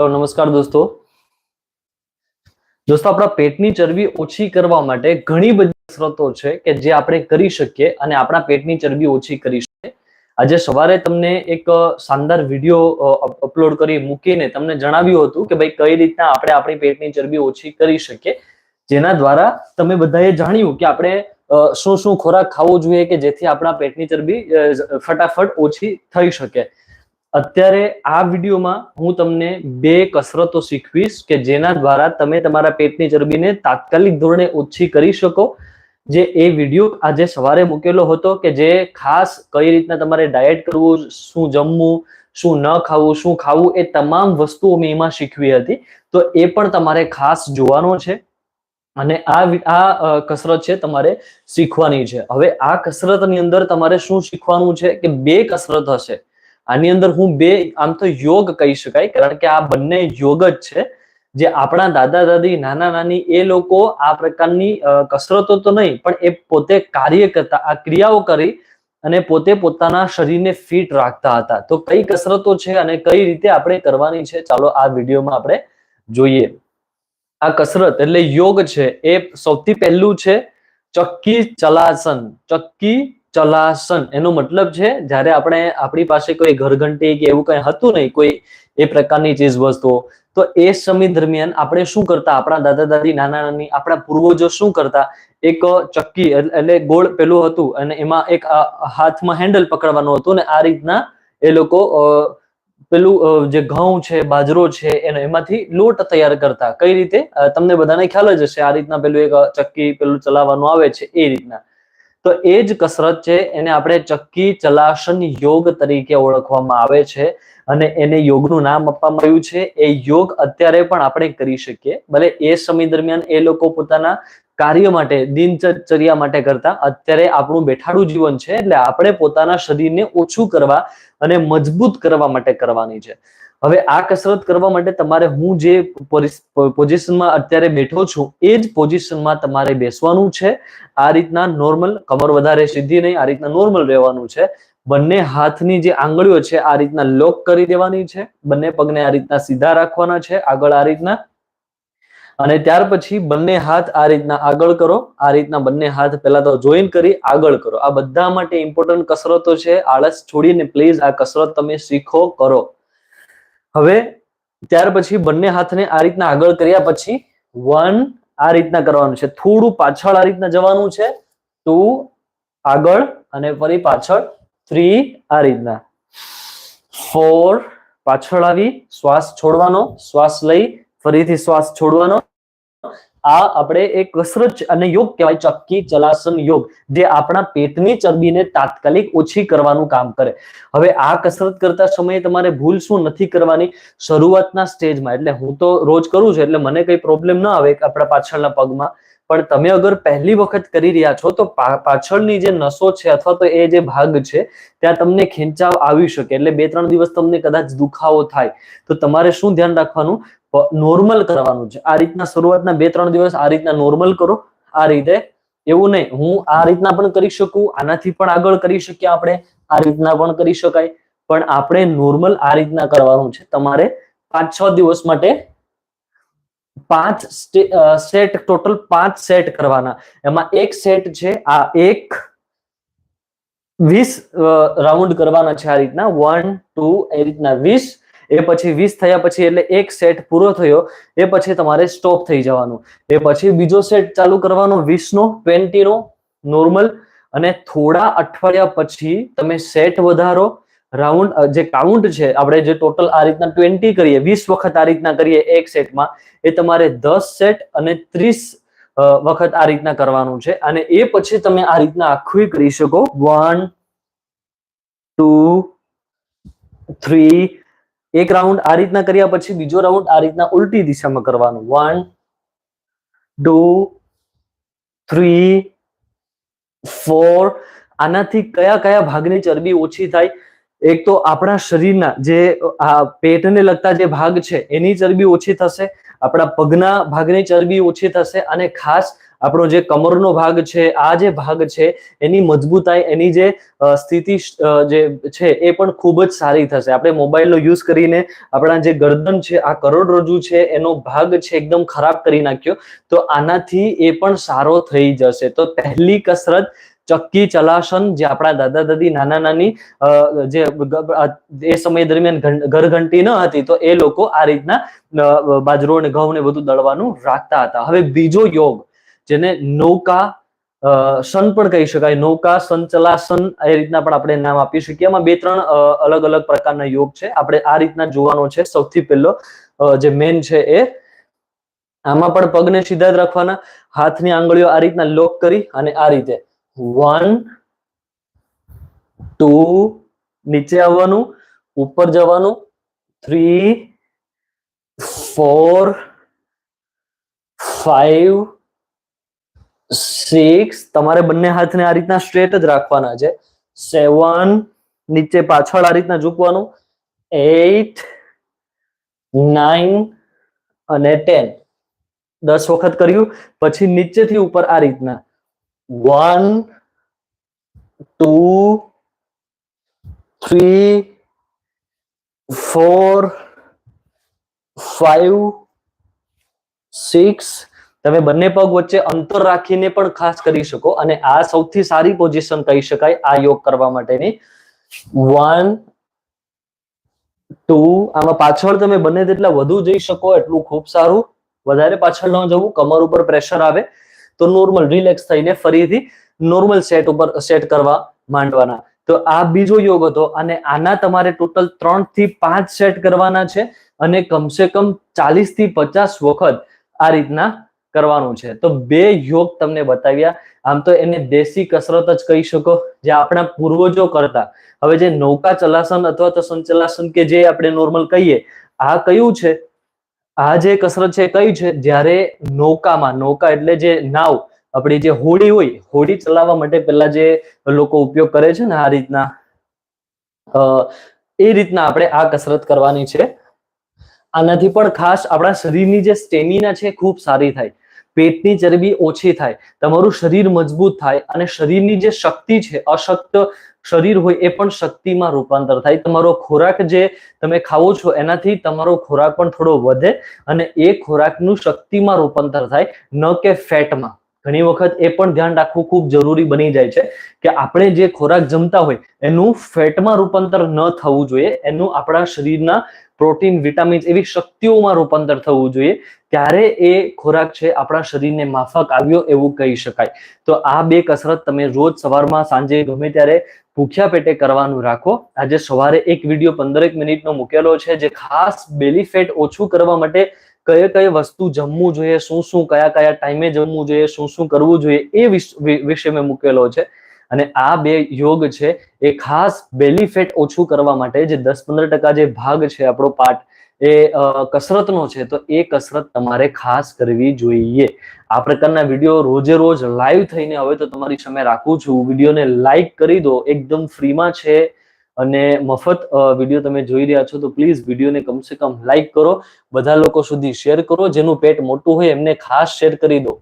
તો નમસ્કાર દોસ્તો. દોસ્તો, આપણા પેટની ચરબી ઓછી કરવા માટે ઘણી બધી કસરતો છે કે જે આપણે કરી શકીએ અને આપણા પેટની ચરબી ઓછી કરી શકીએ. આજે સવારે તમને એક શાનદાર વીડિયો અપલોડ કરી મૂકીને તમને જણાવ્યું હતું કે ભાઈ કઈ રીતના આપણે આપણી પેટની ચરબી ઓછી કરી શકીએ. જેના દ્વારા તમે બધાએ જાણ્યું કે આપણે શું શું ખોરાક ખાવો જોઈએ કે જેથી આપણા પેટની ચરબી ફટાફટ ઓછી થઈ શકે. અત્યારે આ વિડીયોમાં હું તમને બે કસરતો શીખવીશ કે જેના દ્વારા તમે તમારા પેટની ચરબીને તાત્કાલિક ધોરણે ઓછી કરી શકો. જે એ વીડિયો આજે સવારે મૂકેલો હતો કે જે ખાસ કઈ રીતના તમારે ડાયટ કરવું, શું જમવું, શું ન ખાવું, શું ખાવું એ તમામ વસ્તુઓ મેં એમાં શીખવી હતી. તો એ પણ તમારે ખાસ જોવાનો છે અને આ આ કસરત છે તમારે શીખવાની છે. હવે આ કસરતની અંદર તમારે શું શીખવાનું છે કે બે કસરત હશે. આની અંદર હું બે, આમ તો યોગ કહી શકાય, કારણ કે આ બંને યોગ જ છે. જે આપણા દાદા દાદી, નાના નાની, એ લોકો આ પ્રકારની કસરતો તો નહીં, પણ એ પોતે કાર્ય કરતા, આ ક્રિયાઓ કરી અને પોતે પોતાના શરીરને ફિટ રાખતા હતા. તો કઈ કસરતો છે અને કઈ રીતે આપણે કરવાની છે, ચાલો આ વિડીયોમાં આપણે જોઈએ. આ કસરત એટલે યોગ છે, એ સૌથી પહેલું છે, ચક્કી ચલાસન. ચક્કી ચલાસન. એનો મતલબ છે, જ્યારે આપણે આપણી પાસે કોઈ ઘરઘંટી કે એવું કંઈ હતું નહીં, કોઈ એ પ્રકારની ચીજ વસ્તુઓ તો એ સમય દરમિયાન આપણે શું કરતા? આપણા દાદા દાદી, નાના નાની, આપણા પૂર્વજો શું કરતા? એક ચક્કી એટલે ગોળ પેલું હતું અને એમાં એક હાથમાં હેન્ડલ પકડવાનું હતું ને આ રીતના એ લોકો પેલું જે ઘઉં છે, બાજરો છે, એનો એમાંથી લોટ તૈયાર કરતા. કઈ રીતે? તમને બધાને ખ્યાલ જ હશે, આ રીતના પેલું એક ચક્કી પેલું ચલાવવાનું આવે છે, એ રીતના. તો એ જ કસરત છે, એને આપણે ચક્કી ચલાસન યોગ તરીકે ઓળખવામાં આવે છે અને એને યોગનું નામ આપવામાં આવ્યું છે. એ યોગ અત્યારે પણ આપણે કરી શકીએ. ભલે એ સમય દરમિયાન એ લોકો પોતાના કાર્ય માટે, દિનચર્યા માટે કરતા, અત્યારે આપણું બેઠાડું જીવન છે, એટલે આપણે પોતાના શરીરને ઓછું કરવા અને મજબૂત કરવા માટે કરવાની છે. હવે આ કસરત કરવા માટે તમારે હું જે પોઝિશનમાં અત્યારે બેઠો છું, એ જ પોઝિશનમાં તમારે બેસવાનું છે. આ રીતના નોર્મલ કમર વધારે સીધી નહીં, આ રીતના નોર્મલ રહેવાનું છે. બંને હાથની જે આંગળીઓ છે, આ રીતના લોક કરી દેવાની છે. બંને પગને આ રીતના સીધા રાખવાના છે, આગળ આ રીતના. અને ત્યાર પછી બંને હાથ આ રીતના આગળ કરો. આ રીતના બંને હાથ પહેલા તો જોઈન કરી આગળ કરો. આ બધા માટે ઇમ્પોર્ટન્ટ કસરતો છે. આળસ છોડીને પ્લીઝ આ કસરત તમે શીખો, કરો. હવે ત્યાર પછી બંને હાથને આ રીતના આગળ કર્યા પછી વન આ રીતના કરવાનું છે. થોડું પાછળ આ રીતના જવાનું છે. ટુ આગળ અને ફરી પાછળ થ્રી આ રીતના. ફોર પાછળ આવી શ્વાસ છોડવાનો. શ્વાસ લઈ ફરીથી શ્વાસ છોડવાનો. આ આપણે એક કસરત અને યોગ કહેવાય ચક્કી ચલાસન યોગ, જે આપણા પેટની ચરબીને તાત્કાલિક ઓછી કરવાનું કામ કરે. હવે આ કસરત કરતા સમયે તમારે ભૂલ શું નથી કરવાની? શરૂઆતના સ્ટેજમાં, એટલે હું તો રોજ કરું છું, એટલે મને કઈ પ્રોબ્લેમ ના આવે આપણા પાછળના પગમાં. પણ તમે અગર પહેલી વખત કરી રહ્યા છો, તો પાછળની જે નસો છે અથવા તો એ જે ભાગ છે, ત્યાં તમને ખેંચાવ આવી શકે. એટલે બે ત્રણ દિવસ તમને કદાચ દુખાવો થાય. તો તમારે શું ધ્યાન રાખવાનું? નોર્મલ કરવાનું છે. આ રીતના શરૂઆતના બે ત્રણ દિવસ આ રીતના નોર્મલ કરો. આ રીતે એવું નહીં. હું આ રીતના પણ કરી શકું, આનાથી પણ આગળ કરી શકીએ આપણે. આ રીતના પણ કરી શકાય. પણ આપણે નોર્મલ આ રીતના કરવાનું છે. તમારે પાંચ છ દિવસ માટે પાંચ સેટ ટોટલ પાંચ સેટ કરવાના. એમાં એક સેટ છે, આ એક વીસ રાઉન્ડ કરવાના છે આ રીતના. વન ટુ એ રીતના વીસ. એ પછી વીસ થયા પછી એટલે એક સેટ પૂરો થયો. એ પછી તમારે સ્ટોપ થઈ જવાનું. એ પછી બીજો સેટ ચાલુ કરવાનો વીસ નો ટ્વેન્ટી નો નોર્મલ અને થોડા અઠવાડિયા પછી તમે સેટ વધારો. રાઉન્ડ જે કાઉન્ટ છે, આપણે જે ટોટલ આ રીતના ટ્વેન્ટી કરીએ, વીસ વખત આ રીતના કરીએ એક સેટમાં એ તમારે દસ સેટ અને ત્રીસ વખત આ રીતના કરવાનું છે. અને એ પછી તમે આ રીતના આખું કરી શકો. વન ટુ થ્રી એક રાઉન્ડ આ રીતના કર્યા પછી બીજો રાઉન્ડ આ રીતના ઉલટી દિશામાં કરવાનું. વન ટુ થ્રી ફોર આનાથી કયા કયા ભાગની ચરબી ઓછી થાય એક તો આપણા શરીરના જે આ પેટને લગતા જે ભાગ છે, એની ચરબી ઓછી થશે, આપણા પગના ભાગની ચરબી ઓછી થશે અને ખાસ આપણો જે કમરનો ભાગ છે, આ જે ભાગ છે, એની મજબૂતાઈ, એની જે સ્થિતિ જે છે, એ પણ ખૂબ જ સારી થશે. આપણે મોબાઈલનો યુઝ કરીને આપણા જે ગરદન છે, આ કરોડરજ્જુ છે, એનો ભાગ છે, એકદમ ખરાબ કરી નાખ્યો, તો આનાથી એ પણ સારો થઈ જશે. તો પહેલી કસરત ચક્કી, ચલાસન, જે આપણા દાદા દાદી, નાના નાની જે એ સમય દરમિયાન ઘરઘંટી ન હતી, તો એ લોકો આ રીતના બાજરો અને ઘઉં ને બધું દળવાનું રાખતા હતા. હવે બીજો યોગ, જેને નૌકા સન પણ કહી શકાય, નૌકા સંચલાસન એ રીતના પણ આપણે નામ આપી શકીએ. એમાં બે ત્રણ અલગ અલગ પ્રકારના યોગ છે. આપણે આ રીતના જોવાનો છે. સૌથી પહેલો જે મેન છે એ, આમાં પણ પગને સીધા જ રાખવાના, હાથની આંગળીઓ આ રીતના લોક કરી અને આ રીતે વન ટુ નીચે આવવાનું, ઉપર જવાનું. થ્રી ફોર ફાઈવ સિક્સ તમારે બંને હાથને આ રીતના સ્ટ્રેટ જ રાખવાના છે. સેવન નીચે પાછળ આ રીતના ઝૂકવાનું. એટ નાઇન અને ટેન દસ વખત કર્યું, પછી નીચેથી ઉપર આ રીતના. One two three four five, six તમે બંને પગ વચ્ચે અંતર રાખીને પણ ખાસ કરી શકો અને આ સૌથી સારી પોઝિશન કહી શકાય આ યોગ કરવા માટેની. વન ટુ આમાં પાછળ તમે બંને તેટલા વધુ જઈ શકો એટલું ખૂબ સારું. વધારે પાછળ ન જવું. કમર ઉપર પ્રેશર આવે. તો નોર્મલ રિલેક્સ થઈને ફરીથી નોર્મલ સેટ ઉપર સેટ કરવા માંડવાના. તો આ બીજો યોગ હતો અને આના તમારે ટોટલ ત્રણથી પાંચ સેટ કરવાના છે અને કમસે કમ ચાલીસથી પચાસ વખત આ રીતના કરવાનું છે. તો બે યોગ તમને બતાવ્યા. આમ તો એને દેશી કસરત જ કહી શકો. જે આપણા પૂર્વજો કરતા. હવે જે નૌકા ચલાસન અથવા તો સંચલાસન કે જે આપણે નોર્મલ કહીએ, આ કયું છે? આ જે કસરત છે કઈ છે? જ્યારે નૌકામાં, નૌકા એટલે જે નાવ, આપણી જે હોડી હોય, હોડી ચલાવવા માટે પહેલા જે લોકો ઉપયોગ કરે છે ને આ રીતના એ રીતના આપણે આ કસરત કરવાની છે. આનાથી પણ ખાસ આપણા શરીરની જે સ્ટેમિના છે ખૂબ સારી થાય. પેટની ચરબી ઓછી થાય. તમારું શરીર મજબૂત થાય અને શરીરની જે શક્તિ છે, અશક્ત શરીર હોય એ પણ શક્તિમાં રૂપાંતર થાય. તમારો ખોરાક જે તમે ખાવો છો, એનાથી તમારો ખોરાક પણ થોડો વધે અને એ ખોરાકનું શક્તિમાં રૂપાંતર થાય, ન કે ફેટમાં. ઘણી વખત એ પણ ધ્યાન રાખવું ખૂબ જરૂરી બની જાય છે કે આપણે જે ખોરાક જમતા હોય, એનું ફેટમાં રૂપાંતર ન થવું જોઈએ. એનું આપણા શરીરના પ્રોટીન, વિટામિન્સ એવી શક્તિઓમાં રૂપાંતર થવું જોઈએ ત્યારે એ ખોરાક છે આપણા શરીરને માફક આવ્યો એવું કહી શકાય. તો આ બે કસરત તમે રોજ સવારમાં, સાંજે ગમે ત્યારે ભૂખ્યા પેટે કરવાનું રાખો. આજે સવારે એક વીડિયો પંદરેક મિનિટનો મૂકેલો છે જે ખાસ બેલી ફેટ ઓછું કરવા માટે કઈ કઈ વસ્તુ જમવું જોઈએ, શું શું, કયા કયા ટાઈમે જમવું જોઈએ, શું શું કરવું જોઈએ એ વિશ- મેં મૂકેલો છે. અને આ બે યોગ છે એ ખાસ બેલી ફેટ ઓછું કરવા માટે જે દસ પંદર ટકા જે ભાગ છે આપણો પાર્ટ એ કસરતનો છે, તો એ કસરત તમારે ખાસ કરવી જોઈએ. આ પ્રકારના વીડિયો રોજે રોજ લાઈવ થઈને હવે તો તમારી સામે રાખું છું. વિડીયોને લાઈક કરી દો, એકદમ ફ્રીમાં છે અને મફત વીડિયો તમે જોઈ રહ્યા છો, તો પ્લીઝ વિડીયોને કમસે કમ લાઈક કરો. બધા લોકો સુધી શેર કરો. જેનું પેટ મોટું હોય એમને ખાસ શેર કરી દો.